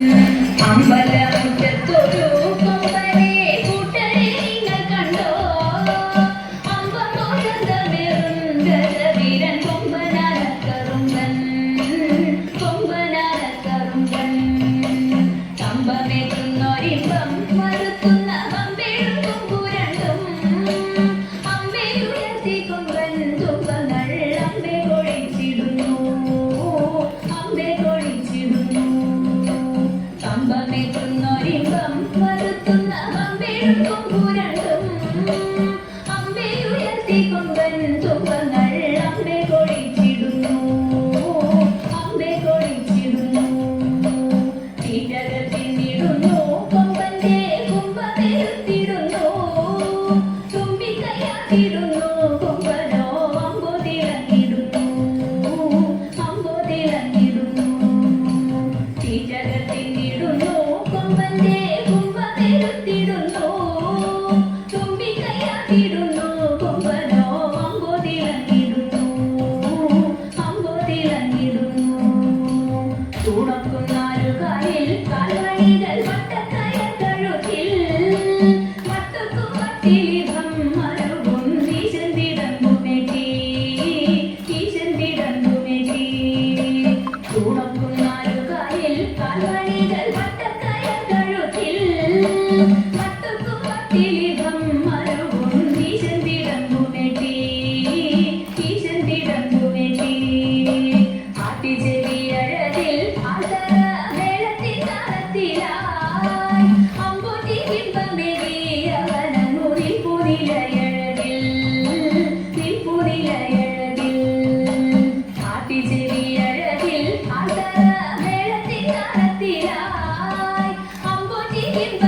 അമ്പലം Lindo.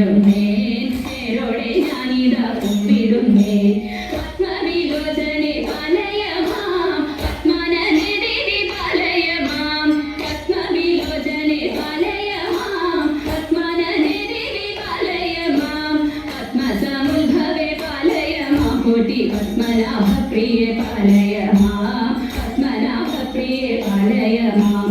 കുമ്പിടുന്നേ പേരോടെ ഞാനിതാ കുമ്പിടുന്നേ. പത്മവിലോചനെ പലയമാം പത്മനനെതിരെ പലയമാം. പത്മവിലോചനെ പലയമാം പത്മനനെതിരെ പലയമാം. പത്മസമുദ്ഭവേ പലയമാം കോട്ടി പത്മനാഭ പ്രിയ പലയമാം. പത്മനാഭ പ്രിയ പലയമാം.